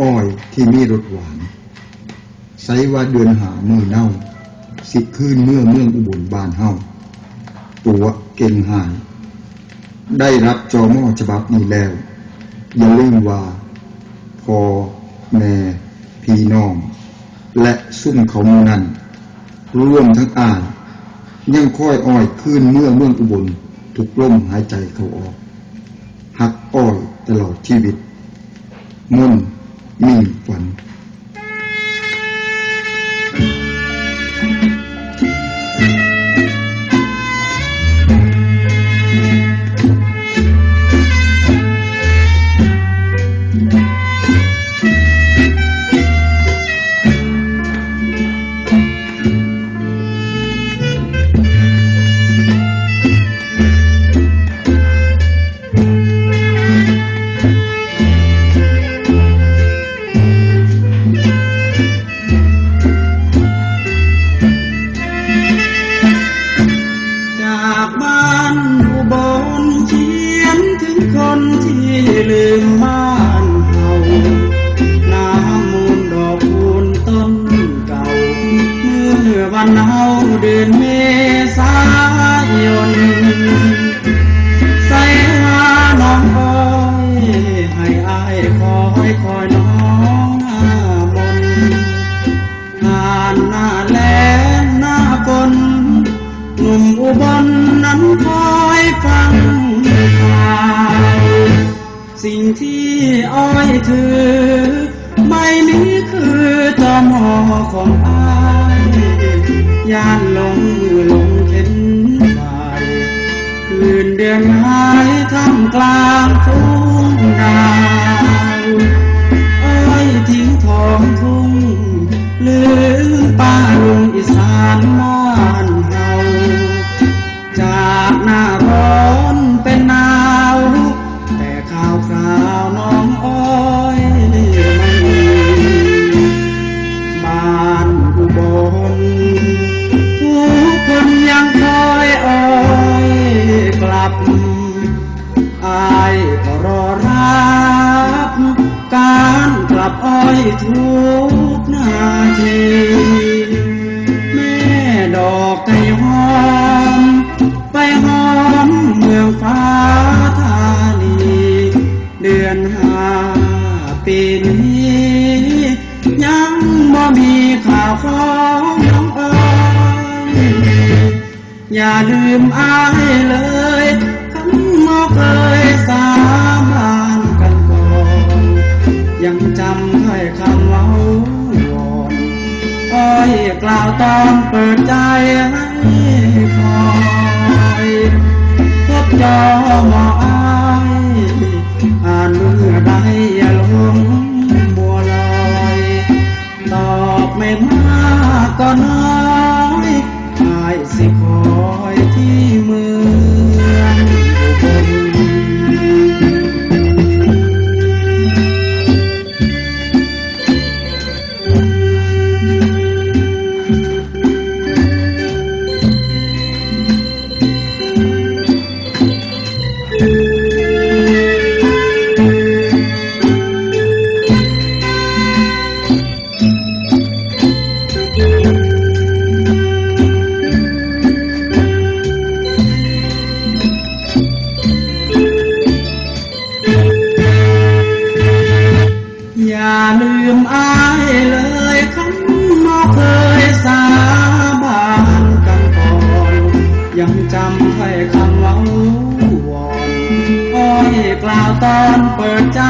อ้อยที่มีรสหวานใส่ว่าเดือนหามือเน่า สิคืนเมื่อเมืองอุบลบานเฮาตัวเก่งหายได้รับจอมอฉบับนี้แล้วอย่าลืมว่าพอแม่พี่น้อง และซุ่มเขามูนั้นร่วมทั้งอ่านยังค่อยอ้อยคืนเมื่อเมืองอุบลถูกล่มหายใจเขาออกหักอ้อยตลอดชีวิตมุ่น มีฝั เขียนถึงคนที่ลืมบ้านเฮาน้ำมูลดอกคูณต้นเก่า เมื่อวันเฮาเดือนเมษายนใส่หาน้องคอยให้อายคอยคอยน้องหน้ามนผ่านหน้าแลหน้าฝนหนุ่มอุบลนั้นคอยฟัง สิ่งที่อ้อยถือ ไม่นี้คือจอมอของอายย่านลงมือลงเข็นไปคืนเดือนหายท่ามกลาง ทุกนาที แม่ดอกไก่หอม ไปหอมเมืองฟ้าธานี เดือนห้าปีนี้ ยังบ่มีข่าวของน้องเอ้ยอย่าลืมอายเลยคำมาเคยสา ก็น้อยอายสิคอยที่ อย่าลืมอายเลยคำมาเคยสาบานกันก่อนยังจำให้คำเว้าวอนอ้อยกล่าวตอนเปิดใจ